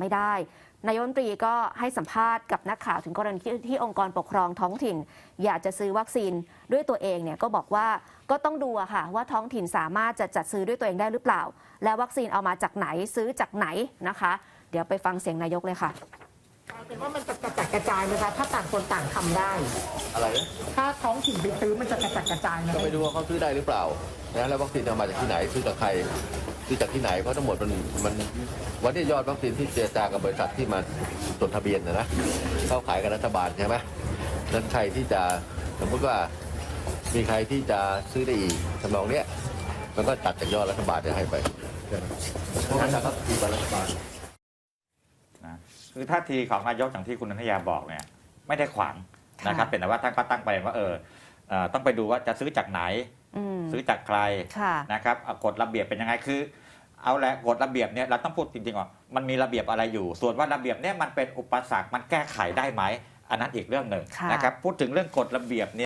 ไม่ได้ นายกรัฐมนตรีก็ให้สัมภาษณ์กับนักข่าวถึงกรณีที่องค์กรปกครองท้องถิ่น อยากจะซื้อวัคซีนด้วยตัวเองเนี่ยก็บอกว่าก็ต้องดูอะค่ะว่าท้องถิ่นสามารถจะจัดซื้อด้วยตัวเองได้หรือเปล่า และวัคซีนเอามาจากไหนซื้อจากไหนนะคะ เดี๋ยวไปฟังเสียงนายกเลยค่ะ เป็นว่ามันจะกระจัดกระจายไหมคะถ้าต่างคนต่างทำได้ อะไรนะถ้าท้องถิ่นไปซื้อมันจะกระจัดกระจายไหมก็ไปดูว่าเขาซื้อได้หรือเปล่านะแล้ววัคซีนเอามาจากที่ไหนซื้อจากใครซื้อจากที่ไหนเพราะทั้งหมดมันมันวันนี้ยอดวัคซีนที่เจรจากับบริษัทที่มาจดทะเบียนนะนะเข้าขายกับรัฐบาลใช่ไหมนั้นใครที่จะสมมติว่ามีใครที่จะซื้อได้อีกทำนองเนี้ยมันก็ตัดจากยอดรัฐบาลจะให้ไปเพราะงั้นนะครับที่รัฐบาลนะ คือท่าทีของนายกอย่างที่คุณนันทยาบอกเนี่ยไม่ได้ขวางนะครับค่ะเป็นแต่ว่าท่านก็ตั้งประเด็นว่าเออเอ่อต้องไปดูว่าจะซื้อจากไหน อืมซื้อจากใครค่ะ นะครับเอากฎระเบียบเป็นยังไงคือ เอาแหละกฎระเบียบเนี่ยเราต้องพูดจริงๆว่ามันมีระเบียบอะไรอยู่ ส่วนว่าระเบียบเนี่ยมันเป็นอุปสรรคมันแก้ไขได้ไหมอันนั้นอีกเรื่องหนึ่งค่ะ นะครับพูดถึงเรื่องกฎระเบียบเนี่ย